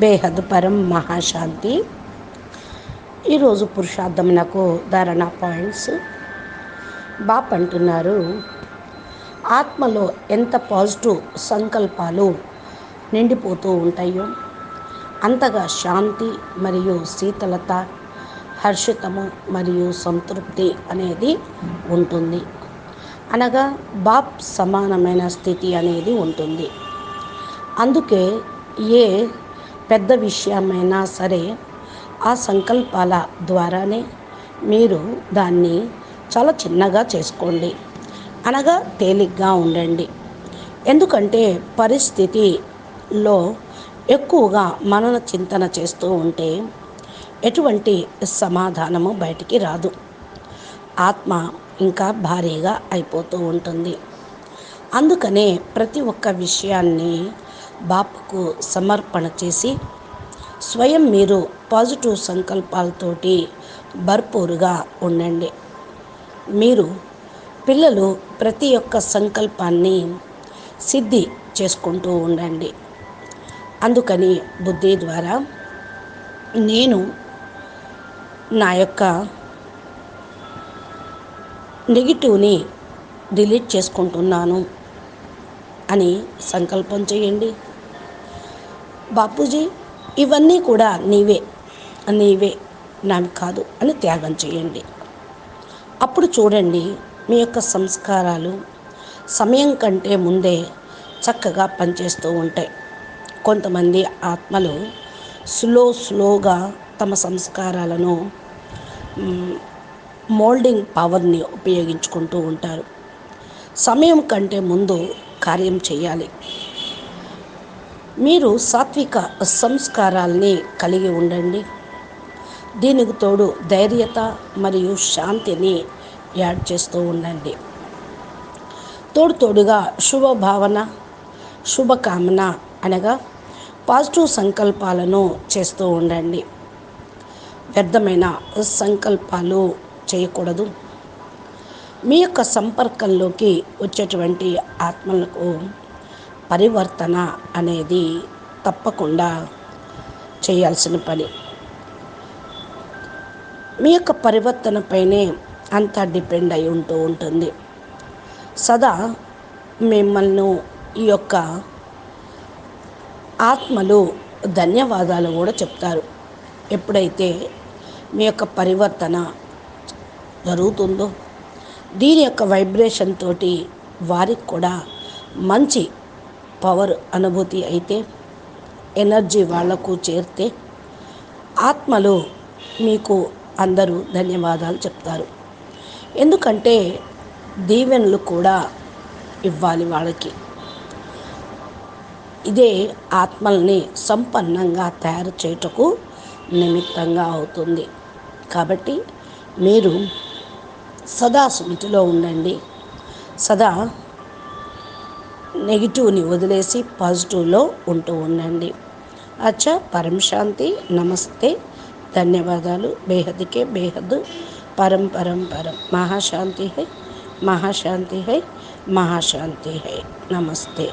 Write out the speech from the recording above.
బేహద్ పరం మహాశాంతి. ఈరోజు పురుషార్థమునకు ధారణ పాయింట్స్. బాప్ అంటున్నారు ఆత్మలో ఎంత పాజిటివ్ సంకల్పాలు నిండిపోతూ ఉంటాయో అంతగా శాంతి మరియు శీతలత హర్షితము మరియు సంతృప్తి అనేది ఉంటుంది. అనగా బాప్ సమానమైన స్థితి అనేది ఉంటుంది. అందుకే ఏ పెద్ద విషయమైనా సరే ఆ సంకల్పాల ద్వారానే మీరు దాన్ని చాలా చిన్నగా చేసుకోండి. అనగా తేలిగ్గా ఉండండి. ఎందుకంటే పరిస్థితిలో ఎక్కువగా మనన చింతన చేస్తూ ఉంటే ఎటువంటి సమాధానము బయటికి రాదు. ఆత్మ ఇంకా భారీగా అయిపోతూ ఉంటుంది. అందుకనే ప్రతి ఒక్క విషయాన్ని బాపుకు సమర్పణ చేసి స్వయం మీరు పాజిటివ్ సంకల్పాలతోటి భర్పూరుగా ఉండండి. మీరు పిల్లలు ప్రతి ఒక్క సంకల్పాన్ని సిద్ధి చేసుకుంటూ ఉండండి. అందుకని బుద్ధి ద్వారా నేను నా యొక్క నెగిటివ్ని డిలీట్ చేసుకుంటున్నాను అని సంకల్పం చేయండి. బాపూజీ ఇవన్నీ కూడా నీవే. నీవే నావి కాదు అని త్యాగం చేయండి. అప్పుడు చూడండి మీ యొక్క సంస్కారాలు సమయం కంటే ముందే చక్కగా పనిచేస్తూ ఉంటాయి. కొంతమంది ఆత్మలు స్లో స్లోగా తమ సంస్కారాలను మోల్డింగ్ పవర్ని ఉపయోగించుకుంటూ ఉంటారు. సమయం కంటే ముందు కార్యం చేయాలి. మీరు సాత్విక సంస్కారాల్ని కలిగి ఉండండి. దీనికి తోడు ధైర్యత మరియు శాంతిని యాడ్ చేస్తూ ఉండండి. తోడు తోడుగా శుభభావన శుభకామన అనగా పాజిటివ్ సంకల్పాలను చేస్తూ ఉండండి. వ్యర్థమైన సంకల్పాలు చేయకూడదు. మీ యొక్క సంపర్కంలోకి వచ్చేటువంటి ఆత్మలకు పరివర్తన అనేది తప్పకుండా చేయాల్సిన పని. మీ యొక్క పరివర్తనపైనే అంతా డిపెండ్ అయి ఉంటూ ఉంటుంది. సదా మిమ్మల్ని ఈ యొక్క ఆత్మలు ధన్యవాదాలు కూడా చెప్తారు. ఎప్పుడైతే మీ యొక్క పరివర్తన జరుగుతుందో దీని యొక్క వైబ్రేషన్ తోటి వారికి కూడా మంచి పవర్ అనుభూతి అయితే ఎనర్జీ వాళ్ళకు చేరితే ఆత్మలు మీకు అందరూ ధన్యవాదాలు చెప్తారు. ఎందుకంటే దీవెనలు కూడా ఇవ్వాలి వాళ్ళకి. ఇదే ఆత్మల్ని సంపన్నంగా తయారు చేయుటకు నిమిత్తంగా అవుతుంది. కాబట్టి మీరు సదా స్మృతిలో ఉండండి. సదా నెగిటివ్ని వదిలేసి పాజిటివ్లో ఉంటూ ఉండండి. అచ్చా పరం శాంతి నమస్తే. ధన్యవాదాలు. బేహద్కే బేహద్ పరం పరం పరం. మహాశాంతి హై మహాశాంతి హై మహాశాంతి హై. నమస్తే.